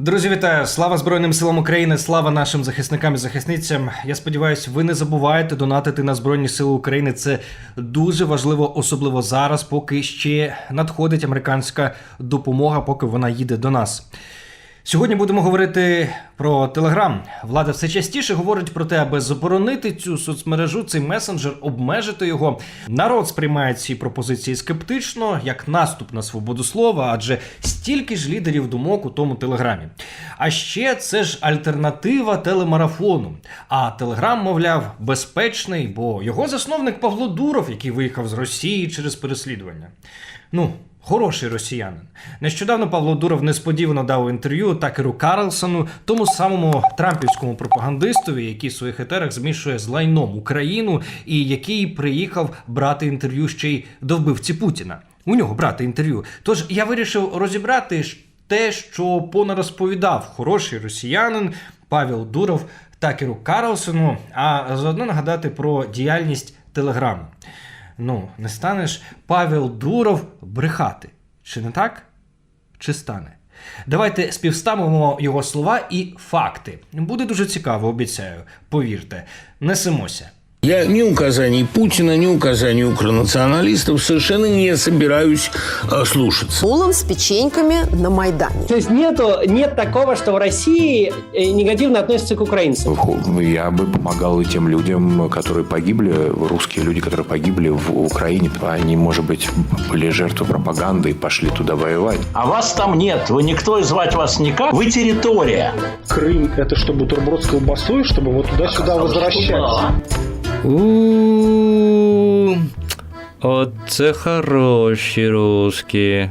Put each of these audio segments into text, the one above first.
Друзі, вітаю! Слава Збройним силам України! Слава нашим захисникам і захисницям! Я сподіваюся, ви не забуваєте донатити на Збройні Сили України. Це дуже важливо, особливо зараз, поки ще надходить американська допомога, поки вона їде до нас. Сьогодні будемо говорити про Телеграм. Влада все частіше говорить про те, аби заборонити цю соцмережу, цей месенджер, обмежити його. Народ сприймає ці пропозиції скептично, як наступ на свободу слова, адже стільки ж лідерів думок у тому телеграмі. А ще це ж альтернатива телемарафону. А телеграм, мовляв, безпечний, бо його засновник Павло Дуров, який виїхав з Росії через переслідування. Ну, Хороший росіянин. Нещодавно Павло Дуров несподівано дав інтерв'ю Такеру Карлсону, тому самому трампівському пропагандистові, який в своїх етерах змішує з лайном Україну, і який приїхав брати інтерв'ю ще й до вбивці Путіна. У нього брати інтерв'ю. Тож я вирішив розібрати те, що понарозповідав хороший росіянин Павел Дуров Такеру Карлсону, а заодно нагадати про діяльність Телеграму. Ну, не станеш Павел Дуров брехати. Чи не так? Чи стане? Давайте співставимо його слова і факти. Буде дуже цікаво, обіцяю. Повірте, несемося. Я ни указаний Путина, ни указаний укронационалистов совершенно не собираюсь э, слушаться. Улом с печеньками на Майдане. То есть нету, нет такого, что в России э, негативно относятся к украинцам. Я бы помогал и тем людям, которые погибли, русские люди, которые погибли в Украине. Они, может быть, были жертвой пропаганды и пошли туда воевать. А вас там нет, вы никто и звать вас никак, вы территория. Крым это что, бутерброд с колбасой, чтобы вот туда-сюда возвращаться? У Оце хороші русські.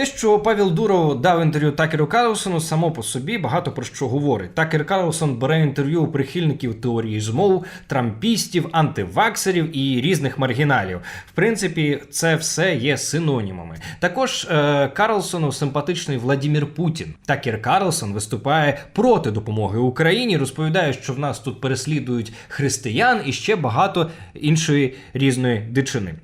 Те, що Павел Дуров дав інтерв'ю Такеру Карлсону, само по собі багато про що говорить. Такер Карлсон бере інтерв'ю у прихильників теорії змов, трампістів, антиваксерів і різних маргіналів. В принципі, це все є синонімами. Також е, Карлсону симпатичний Владімір Путін. Такер Карлсон виступає проти допомоги Україні, розповідає, що в нас тут переслідують християн і ще багато іншої різної дичини.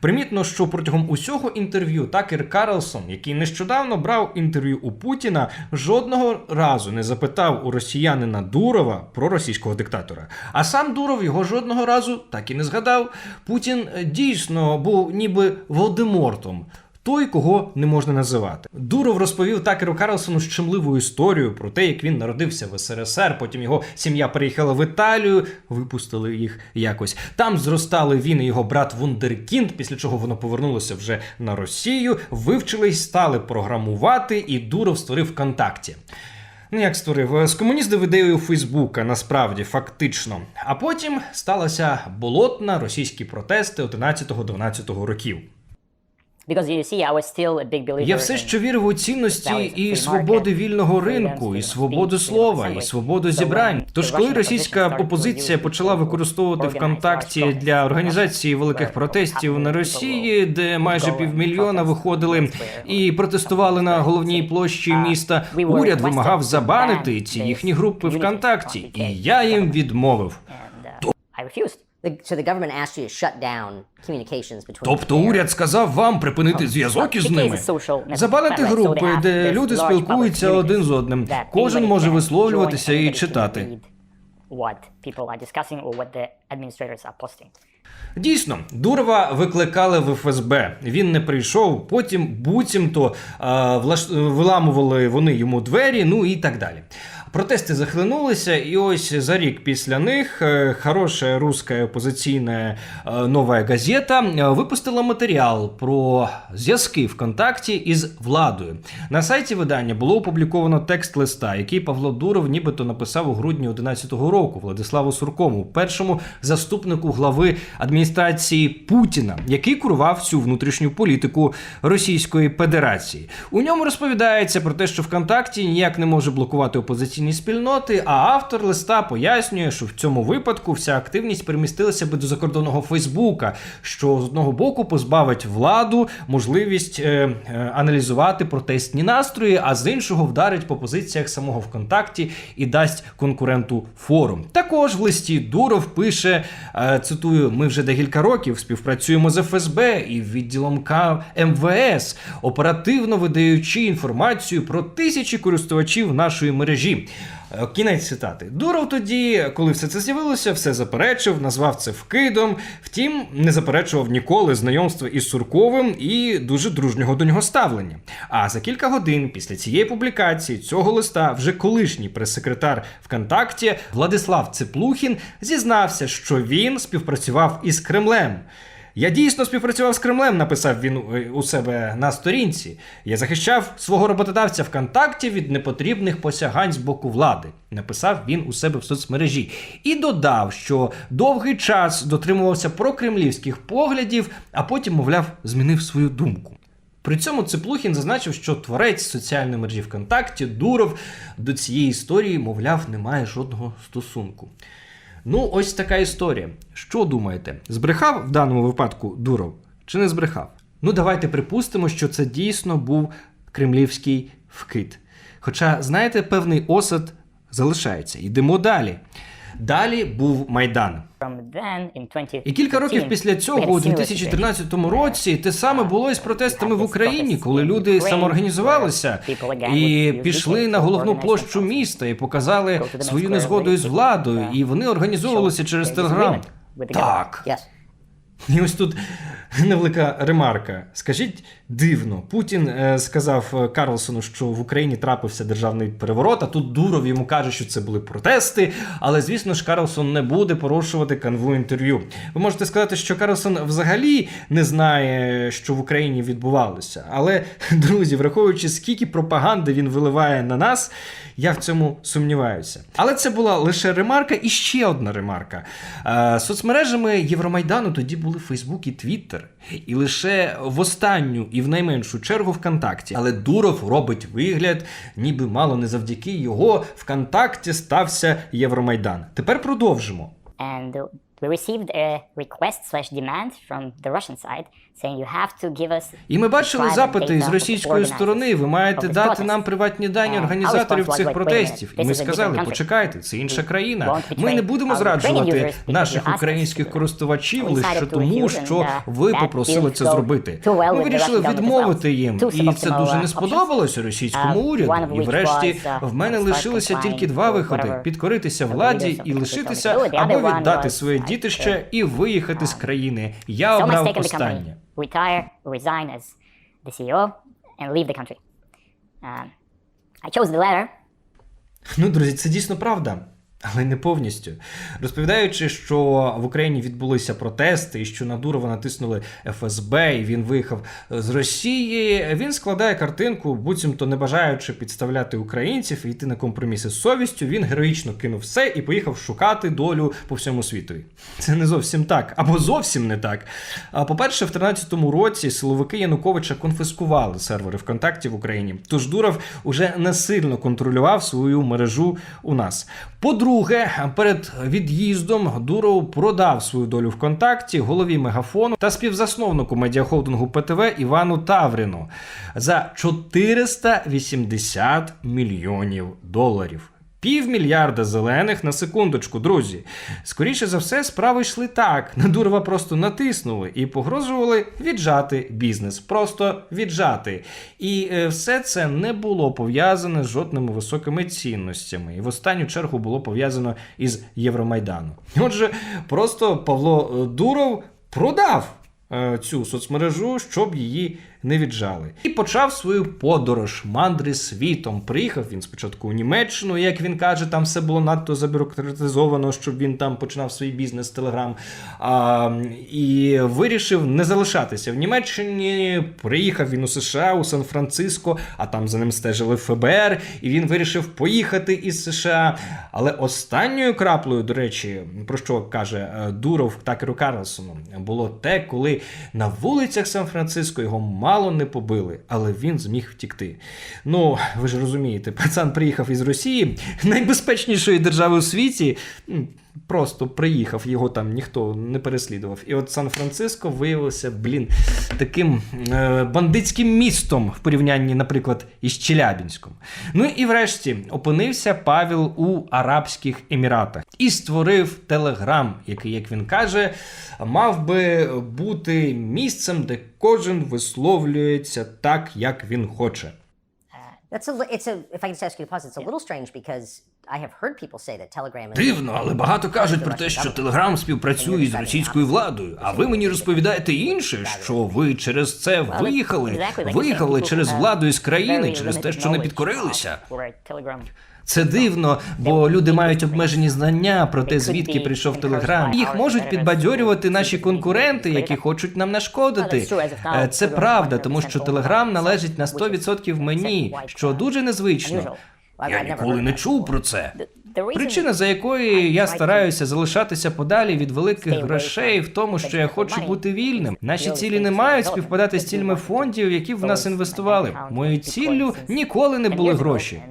Примітно, що протягом усього інтерв'ю Такер Карлсон, який нещодавно брав інтерв'ю у Путіна, жодного разу не запитав у росіянина Дурова про російського диктатора. А сам Дуров його жодного разу так і не згадав. Путін е, дійсно був ніби Волдемортом. Той, кого не можна називати. Дуров розповів Такеру Карлсону щемливу історію про те, як він народився в СРСР. Потім його сім'я переїхала в Італію, випустили їх якось. Там зростали він і його брат Вундеркінд, після чого воно повернулося вже на Росію, вивчились, стали програмувати, і Дуров створив ВКонтакті. Ну, як створив, скомуніздив ідею Фейсбука, насправді, фактично. А потім сталася болотна російські протести 11-12 років. Я все ще вірив у цінності і свободи вільного ринку, і свободу слова, і свободу зібрань. Тож, коли російська опозиція почала використовувати ВКонтакті для організації великих протестів на Росії, де майже півмільйона виходили і протестували на головній площі міста, уряд вимагав забанити ці їхні групи ВКонтакті, і я їм відмовив. And, uh, I refused. So the government asked you to shut down communications between Тобто уряд сказав вам припинити зв'язок із ними. Забанити групи, де люди спілкуються один з одним. Кожен може висловлюватися і читати. What people are discussing or what the administrators are posting. Дійсно, Дурова викликали в ФСБ. Він не прийшов. Потім буцімто а, влаш- виламували вони йому двері, ну і так далі. Протести захлинулися, і ось за рік після них е, хороша руська опозиційна е, нова газета е, випустила матеріал про зв'язки ВКонтакті із владою. На сайті видання було опубліковано текст листа, який Павло Дуров нібито написав у грудні 2011 року Владиславу Суркому, першому заступнику глави адміністрації Путіна, який курував всю внутрішню політику Російської Федерації. У ньому розповідається про те, що ВКонтакті ніяк не може блокувати опозиційні інформаційні спільноти, а автор листа пояснює, що в цьому випадку вся активність перемістилася би до закордонного Фейсбука, що з одного боку позбавить владу можливість е, е, аналізувати протестні настрої, а з іншого вдарить по позиціях самого ВКонтакті і дасть конкуренту форум. Також в листі Дуров пише: е, цитую: ми вже декілька років співпрацюємо з ФСБ і відділом К МВС, оперативно видаючи інформацію про тисячі користувачів нашої мережі. Е, Кінець цитати. Дуров тоді, коли все це з'явилося, все заперечив, назвав це вкидом. Втім, не заперечував ніколи знайомства із Сурковим і дуже дружнього до нього ставлення. А за кілька годин після цієї публікації цього листа вже колишній прес-секретар ВКонтакті Владислав Цеплухін зізнався, що він співпрацював із Кремлем. Я дійсно співпрацював з Кремлем, написав він е, у себе на сторінці. Я захищав свого роботодавця ВКонтакті від непотрібних посягань з боку влади. Написав він у себе в соцмережі і додав, що довгий час дотримувався прокремлівських поглядів, а потім, мовляв, змінив свою думку. При цьому Цеплухін зазначив, що творець соціальної мережі ВКонтакті Дуров до цієї історії, мовляв, не має жодного стосунку. Ну, ось така історія. Що думаєте? Збрехав в даному випадку Дуров чи не збрехав? Ну, давайте припустимо, що це дійсно був кремлівський вкид. Хоча, знаєте, певний осад залишається. Йдемо далі. Далі був Майдан. From then, in 2015, І кілька років після цього, у 2013 році, те саме було і з протестами в Україні, коли люди самоорганізувалися і пішли на головну площу міста і показали свою незгоду із владою, і вони організовувалися через телеграм. Так. І ось тут невелика ремарка. Скажіть дивно, Путін е, сказав е, Карлсону, що в Україні трапився державний переворот, а тут Дуров йому каже, що це були протести. Але звісно ж, Карлсон не буде порушувати канву інтерв'ю. Ви можете сказати, що Карлсон взагалі не знає, що в Україні відбувалося. Але друзі, враховуючи скільки пропаганди він виливає на нас. Я в цьому сумніваюся. Але це була лише ремарка і ще одна ремарка. Е, соцмережами Євромайдану тоді були Фейсбук і Твіттер. І лише в останню і в найменшу чергу ВКонтакті. Але Дуров робить вигляд, ніби мало не завдяки його ВКонтакті стався Євромайдан. Тепер продовжимо. and we received a request slash demand from the Russian side saying you have to give us І ми бачили запити з російської сторони. Ви маєте дати нам приватні дані організаторів цих протестів. І ми сказали: почекайте, це інша країна. Ми не будемо зраджувати наших українських користувачів лише тому, що uh, ви попросили це зробити. Ми вирішили відмовити їм, і це дуже uh, не сподобалося російському Uh, уряду. І врешті uh, в мене лишилися тільки два виходи: підкоритися владі і лишитися або віддати своє дітище і виїхати з країни. Я обрав останнє. retire, resign as the CEO, and leave the country. Um, I chose the latter. Ну, друзі, це дійсно правда. Але не повністю. Розповідаючи, що в Україні відбулися протести і що на Дурова натиснули ФСБ, і він виїхав з Росії, він складає картинку, буцімто не бажаючи підставляти українців і йти на компроміси з совістю, він героїчно кинув все і поїхав шукати долю по всьому світу. Це не зовсім так, або зовсім не так. А, По-перше, в 13-му році силовики Януковича конфіскували сервери ВКонтакті в Україні. Тож Дуров уже не сильно контролював свою мережу у нас. По-друге, перед від'їздом Дуров продав свою долю ВКонтакті голові мегафону та співзасновнику медіахолдингу ПТВ Івану Тавріну за 480 мільйонів доларів. Півмільярда зелених на секундочку, друзі. Скоріше за все, справи йшли так. На Дурова просто натиснули і погрожували віджати бізнес. Просто віджати. І е, все це не було пов'язане з жодними високими цінностями. І в останню чергу було пов'язано із Євромайданом. Отже, просто Павло е, Дуров продав е, цю соцмережу, щоб її не віджали. І почав свою подорож мандри світом. Приїхав він спочатку у Німеччину, як він каже, там все було надто забюрократизовано, щоб він там починав свій бізнес Телеграм. А, і вирішив не залишатися в Німеччині. Приїхав він у США, у Сан-Франциско, а там за ним стежили ФБР, і він вирішив поїхати із США. Але останньою краплею, до речі, про що каже е, Дуров Такеру Карлсону, було те, коли на вулицях Сан-Франциско його мало мало не побили, але він зміг втікти. Ну, ви ж розумієте, пацан приїхав із Росії, найбезпечнішої держави у світі. Просто приїхав, його там ніхто не переслідував. І от Сан-Франциско виявився, блін, таким е, бандитським містом в порівнянні, наприклад, із Челябінськом. Ну і врешті опинився Павел у Арабських Еміратах і створив Телеграм, який, як він каже, мав би бути місцем, де кожен висловлюється так, як він хоче. That's a, it's a, if I can just ask you to pause, it's a little strange because I have heard people say that Telegram is. Дивно, але багато кажуть про те, що Телеграм співпрацює з російською владою. А ви мені розповідаєте інше, що ви через це виїхали, виїхали через владу із країни, через те, що не підкорилися. Це дивно, бо люди мають обмежені знання про те, звідки прийшов Телеграм. Їх можуть підбадьорювати наші конкуренти, які хочуть нам нашкодити. Е, Це правда, тому що Телеграм належить на 100% мені, що дуже незвично. Я ніколи не чув про це. Причина, за якої я стараюся залишатися подалі від великих грошей, в тому, що я хочу бути вільним. Наші цілі не мають співпадати з цілями фондів, які в нас інвестували. Моєю ціллю ніколи не були гроші.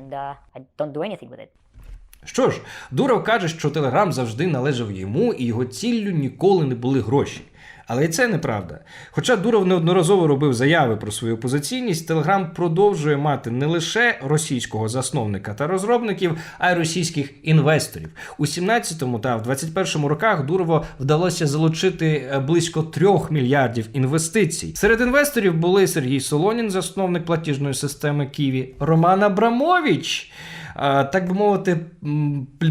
Що ж, Дуров каже, що Телеграм завжди належав йому, і його ціллю ніколи не були гроші. Але і це неправда. Хоча Дуров неодноразово робив заяви про свою опозиційність, Телеграм продовжує мати не лише російського засновника та розробників, а й російських інвесторів. У 17-му та в 21-му роках Дурово вдалося залучити е, близько 3 мільярдів інвестицій. Серед інвесторів були Сергій Солонін, засновник платіжної системи Ківі, Роман Абрамович так би мовити,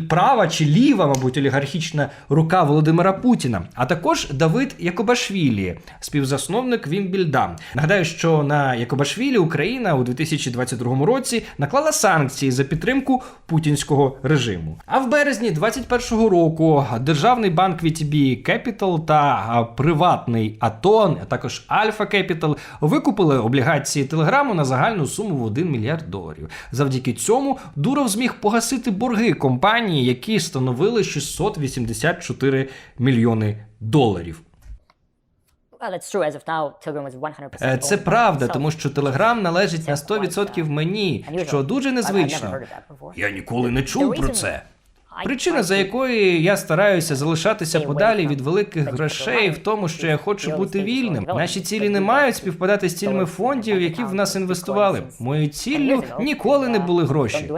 права чи ліва, мабуть, олігархічна рука Володимира Путіна, а також Давид Якобашвілі, співзасновник Вімбільда. Нагадаю, що на Якобашвілі Україна у 2022 році наклала санкції за підтримку путінського режиму. А в березні 2021 року державний банк VTB Capital та приватний Атон, а також Альфа Capital викупили облігації Телеграму на загальну суму в 1 мільярд доларів. Завдяки цьому Дуров зміг погасити борги компанії, які становили 684 мільйони доларів. Е, Це правда, тому що Телеграм належить на 100% мені, що дуже незвично. Я ніколи не чув про це. Причина, за якої я стараюся залишатися подалі від великих грошей, в тому, що я хочу бути вільним. Наші цілі не мають співпадати з цілями фондів, які в нас інвестували. Моєю ціллю ніколи не були гроші.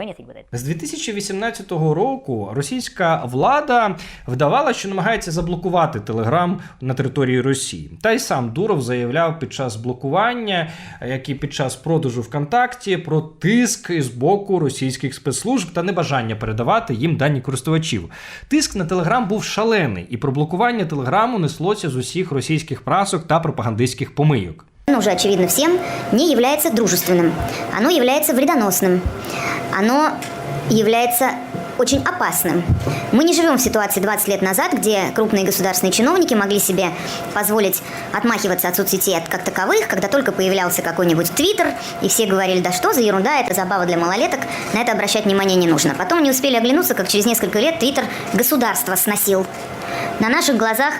З 2018 року російська влада вдавала, що намагається заблокувати Телеграм на території Росії. Та й сам Дуров заявляв під час блокування, як і під час продажу ВКонтакті, про тиск з боку російських спецслужб та небажання передавати їм дані користувачів. Тиск на Телеграм був шалений, і про блокування Телеграму неслося з усіх російських прасок та пропагандистських помийок. Оно уже очевидно всем, не является дружественным. Оно является вредоносным. Оно является очень опасным. Мы не живем в ситуации 20 лет назад, где крупные государственные чиновники могли себе позволить отмахиваться от соцсетей как таковых, когда только появлялся какой-нибудь твиттер, и все говорили, да что за ерунда, это забава для малолеток, на это обращать внимание не нужно. Потом не успели оглянуться, как через несколько лет твиттер государство сносил. На наших глазах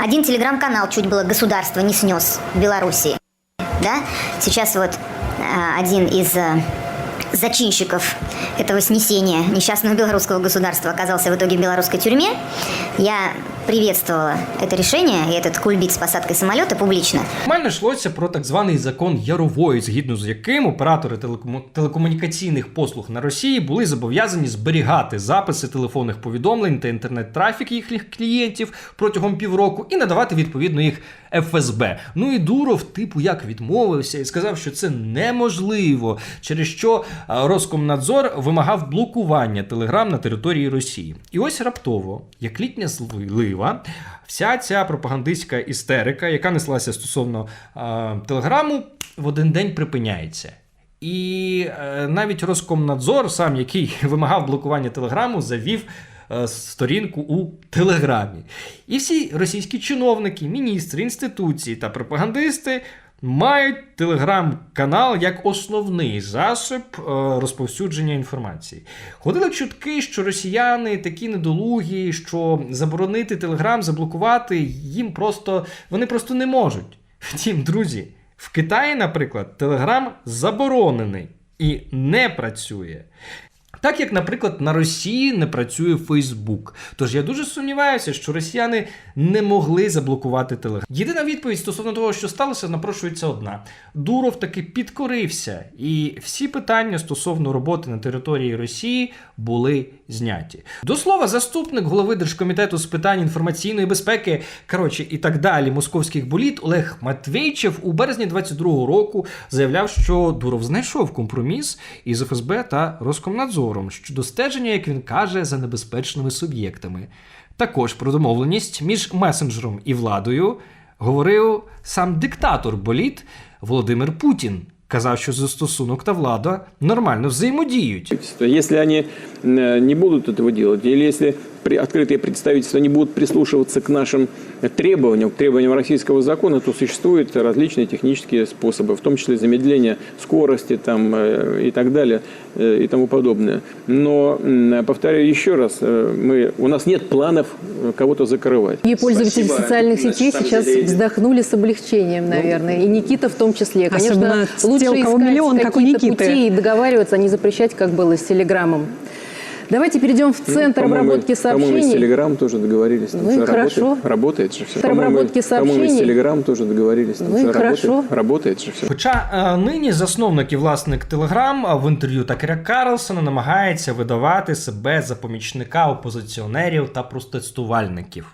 один телеграм-канал чуть было государство не снес в Белоруссии да, сейчас вот а, один из а, зачинщиков этого снесения несчастного белорусского государства оказался в итоге в белорусской тюрьме. Я приветствовала это решение и этот кульбит с посадкой самолета публично. Нормально йшлося про так званий закон Ярової, згідно з яким оператори телекому- телекомунікаційних послуг на Росії були зобов'язані зберігати записи телефонних повідомлень та інтернет-трафік їхніх клієнтів протягом півроку і надавати відповідно їх ФСБ. Ну і Дуров, типу, як відмовився і сказав, що це неможливо, через що Роскомнадзор вимагав блокування телеграм на території Росії. І ось раптово, як літня злива, вся ця пропагандистська істерика, яка неслася стосовно е, телеграму, в один день припиняється. І е, навіть Роскомнадзор, сам який вимагав блокування телеграму, завів е, сторінку у Телеграмі. І всі російські чиновники, міністри, інституції та пропагандисти мають телеграм-канал як основний засіб е, розповсюдження інформації. Ходили чутки, що росіяни такі недолугі, що заборонити телеграм, заблокувати їм просто вони просто не можуть. Втім, друзі. В Китаї, наприклад, Телеграм заборонений і не працює. Так як, наприклад, на Росії не працює Фейсбук. Тож я дуже сумніваюся, що росіяни не могли заблокувати Телеграм. Єдина відповідь стосовно того, що сталося, напрошується одна: Дуров таки підкорився, і всі питання стосовно роботи на території Росії були зняті. До слова, заступник голови Держкомітету з питань інформаційної безпеки, коротше, і так далі, московських боліт Олег Матвейчев у березні 22-го року заявляв, що Дуров знайшов компроміс із ФСБ та Роскомнадзором щодо стеження, як він каже, за небезпечними суб'єктами. Також про домовленість між месенджером і владою говорив сам диктатор боліт Володимир Путін. Казав, що застосунок та влада нормально взаємодіють. Если они э, не будут этого делать, или если при- открытые представительства не будут прислушиваться к нашим требованиям, к требованиям российского закона, то существуют различные технические способы, в том числе замедление скорости там, э, и так далее э, и тому подобное. Но, повторяю еще раз, мы, у нас нет планов кого-то закрывать. И пользователи Спасибо. социальных Значит, сетей там сейчас деле- вздохнули с облегчением, наверное. и Никита в том числе. Конечно, Особенно те, лучше у кого искать миллион, как у какие-то Никиты. пути и договариваться, а не запрещать, как было с Телеграмом. Давайте перейдем в Ну, центр по-моему, обработки По-моему, с сообщений. Телеграм тоже договорились. там Ну и всё хорошо. Работает, работает же все. Центр обработки По-моему, с сообщений. Телеграм тоже договорились. Там Ну и всё хорошо. Работает, работает же все. Хоча е, нині засновник і власник Телеграм в інтерв'ю Такера Карлсона намагається видавати себе за помічника опозиціонерів та протестувальників.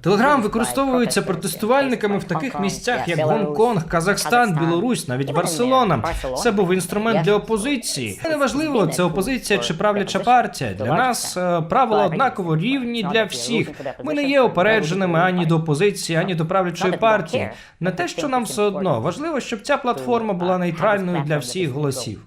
Телеграм використовується протестувальниками в таких місцях, як Гонконг, Казахстан, Білорусь, навіть Барселона. Це був інструмент для опозиції. Неважливо, це опозиція чи правляча партія. Для нас е, правила однаково рівні для всіх. Ми не є опередженими ані до опозиції, ані до правлячої партії. Не те, що нам все одно. Важливо, щоб ця платформа була нейтральною для всіх голосів.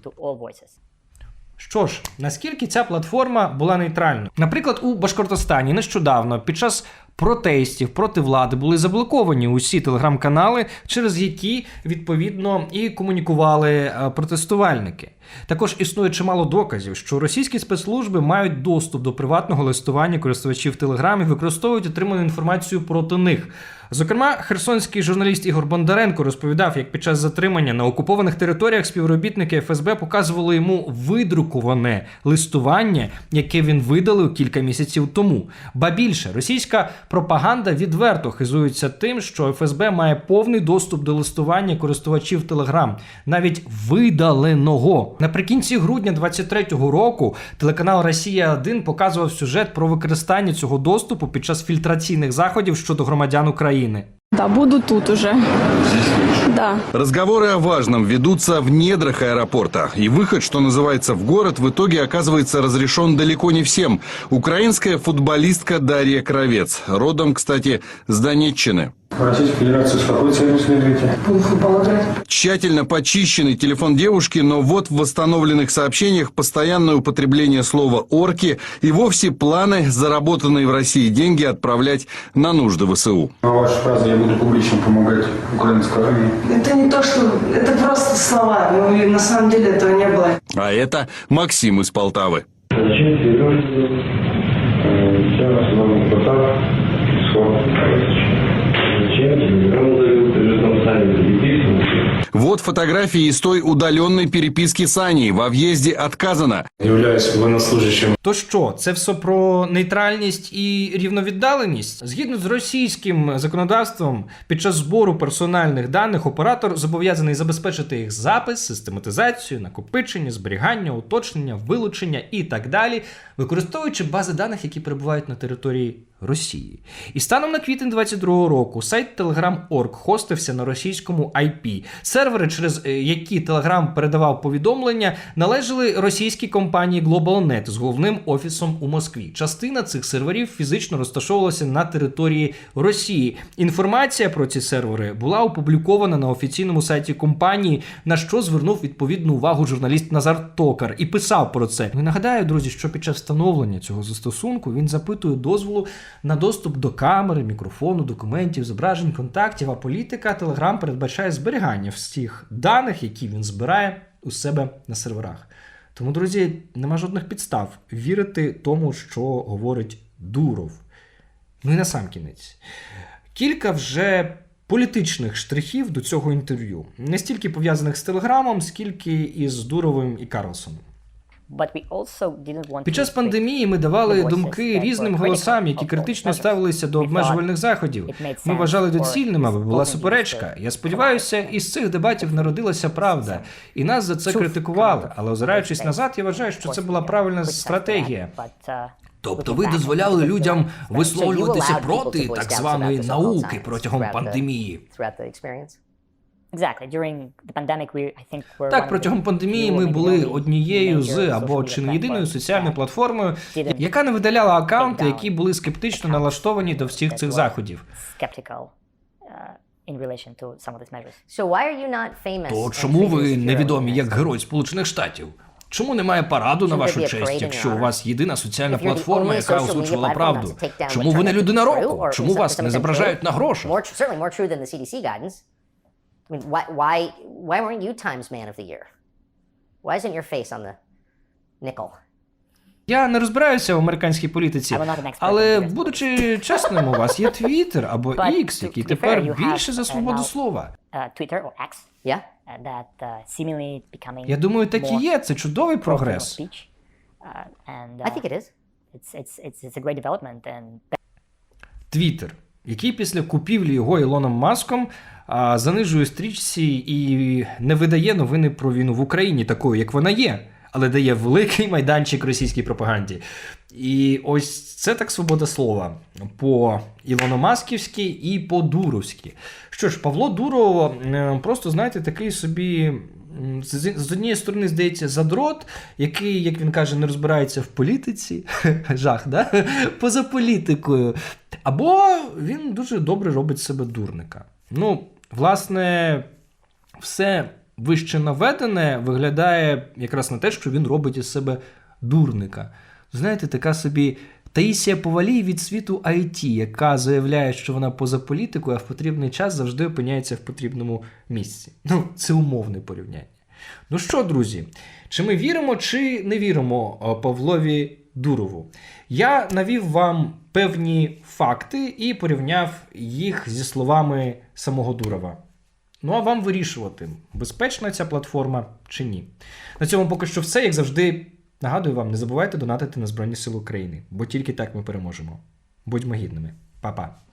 Що ж, наскільки ця платформа була нейтральною? Наприклад, у Башкортостані нещодавно під час протестів проти влади були заблоковані усі телеграм-канали, через які відповідно і комунікували е, протестувальники. Також існує чимало доказів, що російські спецслужби мають доступ до приватного листування користувачів Телеграм і використовують отриману інформацію проти них. Зокрема, херсонський журналіст Ігор Бондаренко розповідав, як під час затримання на окупованих територіях співробітники ФСБ показували йому видруковане листування, яке він видалив кілька місяців тому. Ба більше російська пропаганда відверто хизується тим, що ФСБ має повний доступ до листування користувачів Телеграм, навіть видаленого. Наприкінці грудня 23-го року телеканал Росія 1 показував сюжет про використання цього доступу під час фільтраційних заходів щодо громадян України. Да, буду тут уже. Да. Разговоры о важном ведутся в недрах аэропорта. И выход, что называется, в город в итоге оказывается разрешен далеко не всем. Украинская футболистка Дарья Кровец. Родом, кстати, с Донеччины. Российская Федерация с какой целью следуете? Тщательно почищенный телефон девушки, но вот в восстановленных сообщениях постоянное употребление слова «орки» и вовсе планы, заработанные в России деньги, отправлять на нужды ВСУ. А ваша фраза «я буду публично помогать украинской армии» Это не то, что... Это просто слова. Ну, и на самом деле этого не было. А это Максим из Полтавы. Зачем ты идешь? Все на своем потах. Зачем тебе? Кому дарил, ты же там сами записывал. Вот фотографии из той удаленной переписки с Аней. Во въезде отказано. Являюсь военнослужащим То що, це все про нейтральність і рівновіддаленість? Згідно з російським законодавством, під час збору персональних даних оператор зобов'язаний забезпечити їх запис, систематизацію, накопичення, зберігання, уточнення, вилучення і так далі, використовуючи бази даних, які перебувають на території Росії. І станом на квітень 22-го року сайт Telegram.org хостився на російському IP. Сервери, через е, які Telegram передавав повідомлення, належали російській компанії GlobalNet з головним офісом у Москві. Частина цих серверів фізично розташовувалася на території Росії. Інформація про ці сервери була опублікована на офіційному сайті компанії, на що звернув відповідну увагу журналіст Назар Токар і писав про це. І нагадаю, друзі, що під час встановлення цього застосунку він запитує дозволу на доступ до камери, мікрофону, документів, зображень, контактів. А політика Telegram передбачає зберігання всіх даних, які він збирає у себе на серверах. Тому, друзі, нема жодних підстав вірити тому, що говорить Дуров. Ну і на сам кінець. Кілька вже політичних штрихів до цього інтерв'ю, не стільки пов'язаних з телеграмом, скільки із Дуровим і Карлсоном. Під час пандемії ми давали думки різним голосам, які критично ставилися до обмежувальних заходів. Ми вважали доцільним, аби була суперечка. Я сподіваюся, із цих дебатів народилася правда, і нас за це критикували. Але озираючись назад, я вважаю, що це була правильна стратегія. uh, Тобто ви дозволяли людям thing. висловлюватися проти так званої науки протягом пандемії. Так, протягом пандемії ми були однією з або чи не єдиною соціальною платформою, яка не видаляла аккаунти, які були скептично налаштовані до всіх цих заходів. skeptical uh, in relation to some of these measures. So why are you not famous? То чому ви невідомі як герой Сполучених Штатів? Чому немає параду на вашу честь, якщо у вас єдина соціальна платформа, яка озвучувала правду? Чому ви не людина року? Чому вас не зображають на грошах? I mean, why, why, why weren't you Times Man of the Year? Why isn't your face on the nickel? Я не розбираюся в американській політиці, але будучи чесним, у вас є Твіттер або X, який тепер більше за uh, свободу слова. Uh, Twitter or X Yeah? uh, that uh, seemingly becoming Я думаю, так і є. Це чудовий прогрес. Uh, I think uh, it is. it's, it's, it's, it's a great development and Твіттер, який після купівлі його Ілоном Маском занижує стрічці і не видає новини про війну в Україні такою, як вона є, але дає великий майданчик російській пропаганді. І ось це так свобода слова по Ілономасківськи і по Дуровськи. Що ж, Павло Дуров просто, знаєте, такий собі. З однієї сторони, здається, задрот, який, як він каже, не розбирається в політиці. Жах, да? Поза політикою. Або він дуже добре робить себе дурника. Ну, власне, все вище наведене виглядає якраз на те, що він робить із себе дурника. Знаєте, така собі Таїсія Повалій від світу IT, яка заявляє, що вона поза політикою, а в потрібний час завжди опиняється в потрібному місці. Ну, це умовне порівняння. Ну що, друзі, чи ми віримо, чи не віримо Павлові Дурову? Я навів вам певні факти і порівняв їх зі словами самого Дурова. Ну а вам вирішувати, безпечна ця платформа чи ні. На цьому поки що все. Як завжди, нагадую вам, не забувайте донатити на Збройні Сили України, бо тільки так ми переможемо. Будьмо гідними. Па-па.